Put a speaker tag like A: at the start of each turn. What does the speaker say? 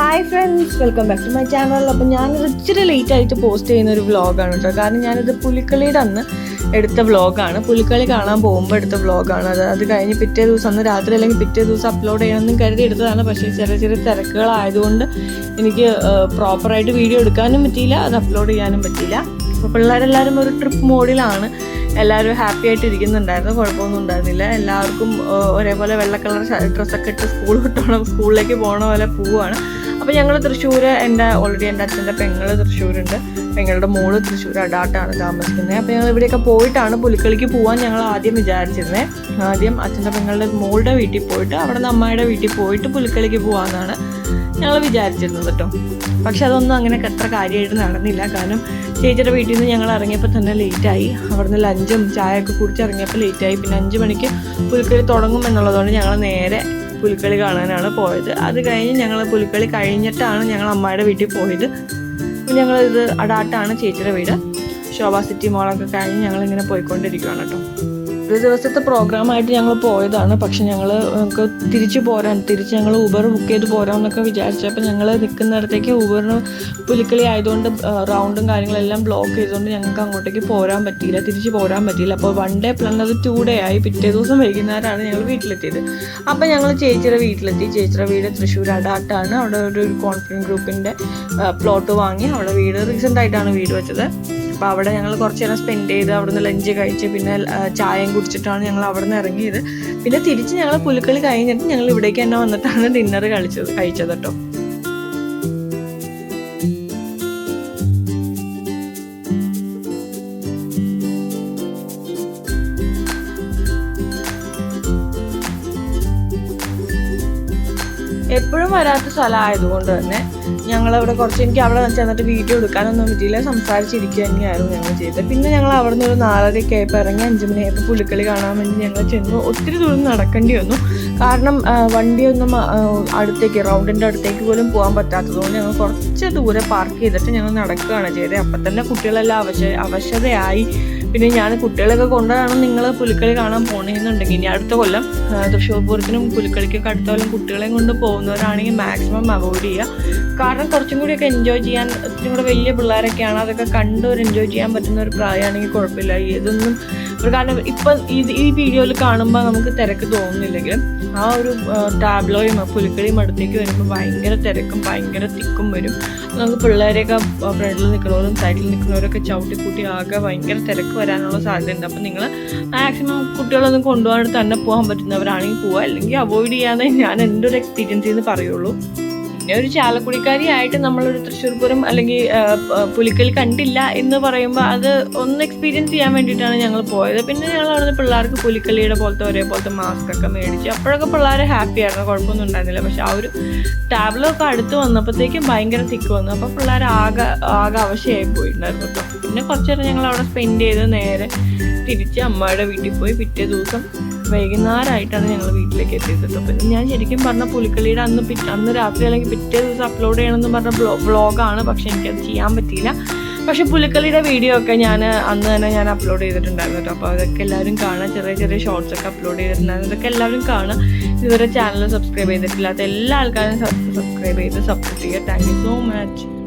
A: Hi friends welcome back to my channel അപ്പം ഞാനത് ഇച്ചിരി ലേറ്റ് ആയിട്ട് പോസ്റ്റ് ചെയ്യുന്ന ഒരു വ്ളോഗാണ് കേട്ടോ കാരണം ഞാനിത് പുലിക്കളിയുടെ അന്ന് എടുത്ത വ്ളോഗാണ് പുലിക്കളി കാണാൻ പോകുമ്പോൾ എടുത്ത വ്ളോഗാണ് അത് അത് കഴിഞ്ഞ് പിറ്റേ ദിവസം അന്ന് രാത്രി അല്ലെങ്കിൽ പിറ്റേ ദിവസം അപ്ലോഡ് ചെയ്യണമെന്നും കരുതി എടുത്തതാണ്. പക്ഷേ ചെറിയ ചെറിയ തിരക്കുകളായതുകൊണ്ട് എനിക്ക് പ്രോപ്പറായിട്ട് വീഡിയോ എടുക്കാനും പറ്റിയില്ല അത് അപ്ലോഡ് ചെയ്യാനും പറ്റിയില്ല. അപ്പോൾ പിള്ളേരെല്ലാവരും ഒരു ട്രിപ്പ് മോഡിലാണ് എല്ലാവരും ഹാപ്പി ആയിട്ട് ഇരിക്കുന്നുണ്ടായിരുന്നു. കുഴപ്പമൊന്നും ഉണ്ടായിരുന്നില്ല. എല്ലാവർക്കും ഒരേപോലെ വെള്ള കളർ ഡ്രസ്സൊക്കെ ഇട്ട് സ്കൂൾ വിട്ടോണം. സ്കൂളിലേക്ക് പോകണ പോലെ പോവുകയാണ് അപ്പോൾ ഞങ്ങൾ തൃശ്ശൂർ എന്റെ ഓൾറെഡി എന്റെ അച്ഛന്റെ പെങ്ങൾ തൃശ്ശൂരുണ്ട്. പെങ്ങളുടെ മോൾ തൃശ്ശൂർ അടാട്ടാണ് താമസിക്കുന്നത്. അപ്പോൾ ഞങ്ങൾ ഇവിടെയൊക്കെ പോയിട്ടാണ് പുലിക്കളിക്ക് പോകാൻ ഞങ്ങൾ ആദ്യം വിചാരിച്ചിരുന്നത് ആദ്യം അച്ഛന്റെ പെങ്ങളുടെ മോളുടെ വീട്ടിൽ പോയിട്ട് അവിടെ നിന്ന് അമ്മയുടെ വീട്ടിൽ പോയിട്ട് പുലിക്കളിക്ക് പോകാമെന്നാണ് ഞങ്ങൾ വിചാരിച്ചിരുന്നത് കേട്ടോ. പക്ഷെ അതൊന്നും അങ്ങനെ എത്ര കാര്യമായിട്ട് നടന്നില്ല. കാരണം ചേച്ചിയുടെ വീട്ടിൽ നിന്ന് ഞങ്ങൾ ഇറങ്ങിയപ്പോൾ തന്നെ ലേറ്റായി. അവിടുന്ന് ലഞ്ചും ചായയൊക്കെ കുടിച്ച് ഇറങ്ങിയപ്പോൾ ലേറ്റായി. പിന്നെ അഞ്ച് മണിക്ക് പുലിക്കളി തുടങ്ങും എന്നുള്ളതുകൊണ്ട് ഞങ്ങൾ നേരെ പുലിക്കളി കാണാനാണ് പോയത്. അത് കഴിഞ്ഞ് ഞങ്ങൾ പുലിക്കളി കഴിഞ്ഞിട്ടാണ് ഞങ്ങൾ അമ്മയുടെ വീട്ടിൽ പോയത്. ഞങ്ങളിത് അടാട്ടാണ് ചേച്ചിയുടെ വീട്. ശോഭ സിറ്റി മോളൊക്കെ കഴിഞ്ഞ് ഞങ്ങളിങ്ങനെ പോയിക്കൊണ്ടിരിക്കുകയാണ് കേട്ടോ. ഒരു ദിവസത്തെ പ്രോഗ്രാമായിട്ട് ഞങ്ങൾ പോയതാണ്. പക്ഷെ ഞങ്ങൾ ഞങ്ങൾക്ക് തിരിച്ചു പോരാൻ തിരിച്ച് ഞങ്ങൾ ഊബർ ബുക്ക് ചെയ്ത് പോരാമെന്നൊക്കെ വിചാരിച്ചപ്പോൾ ഞങ്ങൾ നിൽക്കുന്നിടത്തേക്ക് ഊബറിന് പുലിക്കളി ആയതുകൊണ്ട് റൗണ്ടും കാര്യങ്ങളെല്ലാം ബ്ലോക്ക് ചെയ്തുകൊണ്ട് ഞങ്ങൾക്ക് അങ്ങോട്ടേക്ക് പോരാൻ പറ്റിയില്ല തിരിച്ചു പോരാൻ പറ്റിയില്ല. അപ്പോൾ വൺ ഡേ പ്ലാൻ അത് ടു ഡേ ആയി. പിറ്റേ ദിവസം വൈകുന്നേരമാണ് ഞങ്ങൾ വീട്ടിലെത്തിയത്. അപ്പോൾ ഞങ്ങൾ ചേച്ചിയുടെ വീട്ടിലെത്തി. ചേച്ചിയുടെ വീട് തൃശ്ശൂർ അടാട്ടാണ്. അവിടെ ഒരു കോൺഫിഡൻസ് ഗ്രൂപ്പിന്റെ പ്ലോട്ട് വാങ്ങി. അവിടെ വീട് റീസെന്റ് ആയിട്ടാണ് വീട് വെച്ചത്. അപ്പോൾ അവിടെ ഞങ്ങൾ കുറച്ച് നേരം സ്പെൻഡ് ചെയ്ത് അവിടുന്ന് ലഞ്ച് കഴിച്ച് പിന്നെ ചായയും കുടിച്ചിട്ടാണ് ഞങ്ങൾ അവിടെ നിന്ന് ഇറങ്ങിയത്. പിന്നെ തിരിച്ച് ഞങ്ങൾ പുലുക്കളി കഴിഞ്ഞിട്ട് ഞങ്ങൾ ഇവിടേക്ക് തന്നെ വന്നിട്ടാണ് ഡിന്നർ കഴിച്ചത് കഴിച്ചത് കേട്ടോ എപ്പോഴും വരാത്ത സ്ഥലമായതുകൊണ്ട് തന്നെ ഞങ്ങളവിടെ കുറച്ച് എനിക്ക് അവിടെ ചെന്നിട്ട് വീഡിയോ എടുക്കാനൊന്നും പറ്റിയില്ല. സംസാരിച്ചിരിക്കുക തന്നെയായിരുന്നു ഞങ്ങൾ ചെയ്തത്. പിന്നെ ഞങ്ങൾ അവിടെ നിന്ന് ഒരു നാലരയൊക്കെ ആയപ്പോൾ ഇറങ്ങി അഞ്ച് മണിയായപ്പോൾ പുള്ളിക്കളി കാണാൻ വേണ്ടി ഞങ്ങൾ ചെന്നു. ഒത്തിരി ദൂരം നടക്കേണ്ടി വന്നു. കാരണം വണ്ടിയൊന്നും അടുത്തേക്ക് റൗണ്ടിന്റെ അടുത്തേക്ക് പോലും പോകാൻ പറ്റാത്തതുകൊണ്ട് ഞങ്ങൾ കുറച്ച് ദൂരെ പാർക്ക് ചെയ്തിട്ട് ഞങ്ങൾ നടക്കുകയാണ് ചെയ്തത്. അപ്പം തന്നെ കുട്ടികളെല്ലാം അവശ അവശതയായി. പിന്നെ ഞാൻ കുട്ടികളൊക്കെ കൊണ്ടാണ് നിങ്ങൾ പുലിക്കളി കാണാൻ പോകണമെന്നുണ്ടെങ്കിൽ ഇനി അടുത്ത കൊല്ലം തൃശ്ശൂർ പൂരത്തിനും പുലിക്കളിക്കൊക്കെ അടുത്ത കൊല്ലം കുട്ടികളെയും കൊണ്ട് പോകുന്നവരാണെങ്കിൽ മാക്സിമം അവോയ്ഡ് ചെയ്യുക. കാരണം കുറച്ചും കൂടിയൊക്കെ എൻജോയ് ചെയ്യാൻ ഒത്തിരി കൂടെ വലിയ പിള്ളേരൊക്കെയാണ്. അതൊക്കെ കണ്ട് ഒരു എൻജോയ് ചെയ്യാൻ പറ്റുന്ന ഒരു പ്രായമാണെങ്കിൽ കുഴപ്പമില്ല. ഇതൊന്നും ഒരു കാരണം ഇപ്പം ഈ വീഡിയോയിൽ കാണുമ്പോൾ നമുക്ക് തിരക്ക് തോന്നുന്നില്ലെങ്കിലും ആ ഒരു ടാബ്ലോയും പുലിക്കളിയും അടുത്തേക്ക് വരുമ്പോൾ ഭയങ്കര തിരക്കും ഭയങ്കര തിക്കും വരും. നമുക്ക് പിള്ളേരെയൊക്കെ ഫ്രണ്ടിൽ നിൽക്കുന്നവരും സൈഡിൽ നിൽക്കുന്നവരൊക്കെ ചവിട്ടിക്കൂട്ടി ആകെ ഭയങ്കര തിരക്ക് വരാനുള്ള സാധ്യതയുണ്ട്. അപ്പം നിങ്ങൾ മാക്സിമം കുട്ടികളൊന്നും കൊണ്ടുപോകാൻ തന്നെ പോകാൻ പറ്റുന്നവരാണെങ്കിൽ പോവുക. അല്ലെങ്കിൽ അവോയ്ഡ് ചെയ്യാതെ ഞാൻ എന്റെ ഒരു എക്സ്പീരിയൻസിൽ നിന്ന് പറയുള്ളൂ. പിന്നെ ഒരു ചാലക്കുടിക്കാരി ആയിട്ട് നമ്മളൊരു തൃശ്ശൂർ പൂരം അല്ലെങ്കിൽ പുലിക്കൽ കണ്ടില്ല എന്ന് പറയുമ്പോൾ അത് ഒന്ന് എക്സ്പീരിയൻസ് ചെയ്യാൻ വേണ്ടിയിട്ടാണ് ഞങ്ങൾ പോയത്. പിന്നെ ഞങ്ങൾ അവിടുന്ന് പിള്ളേർക്ക് പുലിക്കളിയുടെ പോലത്തെ ഒരേപോലത്തെ മാസ്ക് ഒക്കെ മേടിച്ചു. അപ്പോഴൊക്കെ പിള്ളേർ ഹാപ്പി ആയിരുന്നു. കുഴപ്പമൊന്നും ഉണ്ടായിരുന്നില്ല. പക്ഷെ ആ ഒരു ടാബ്ലോ ഒക്കെ അടുത്ത് വന്നപ്പോഴത്തേക്കും ഭയങ്കര തിക്ക് വന്നു. അപ്പോൾ പിള്ളേർ ആകെ ആകെ അവശയായി പോയിട്ടുണ്ടായിരുന്നു. പിന്നെ കുറച്ചേരം ഞങ്ങൾ അവിടെ സ്പെൻഡ് ചെയ്ത് നേരെ തിരിച്ച് അമ്മയുടെ വീട്ടിൽ പോയി പിറ്റേ ദിവസം വൈകുന്നേരമായിട്ടാണ് ഞങ്ങൾ വീട്ടിലേക്ക് എത്തിയത്. അപ്പം ഞാൻ ശരിക്കും പറഞ്ഞ പുലിക്കളിയുടെ അന്ന് പിറ്റേ അന്ന് രാത്രി അല്ലെങ്കിൽ പിറ്റേ ദിവസം അപ്ലോഡ് ചെയ്യണമെന്ന് പറഞ്ഞ ബ്ലോ വ്ളോഗാണ് പക്ഷെ എനിക്കത് ചെയ്യാൻ പറ്റിയില്ല. പക്ഷെ പുലിക്കളിയുടെ വീഡിയോ ഒക്കെ ഞാൻ അന്ന് തന്നെ ഞാൻ അപ്ലോഡ് ചെയ്തിട്ടുണ്ടായിരുന്നു കേട്ടോ. അപ്പോൾ അതൊക്കെ എല്ലാവരും കാണാം ചെറിയ ചെറിയ ഷോർട്സ് ഒക്കെ അപ്ലോഡ് ചെയ്തിട്ടുണ്ടായിരുന്നു. അതൊക്കെ എല്ലാവരും കാണാം. ഇതുവരെ ചാനൽ സബ്സ്ക്രൈബ് ചെയ്തിട്ടില്ലാത്ത എല്ലാ ആൾക്കാരും സബ്സ്ക്രൈബ് ചെയ്ത് സപ്പോർട്ട് ചെയ്യുക. Thank you so much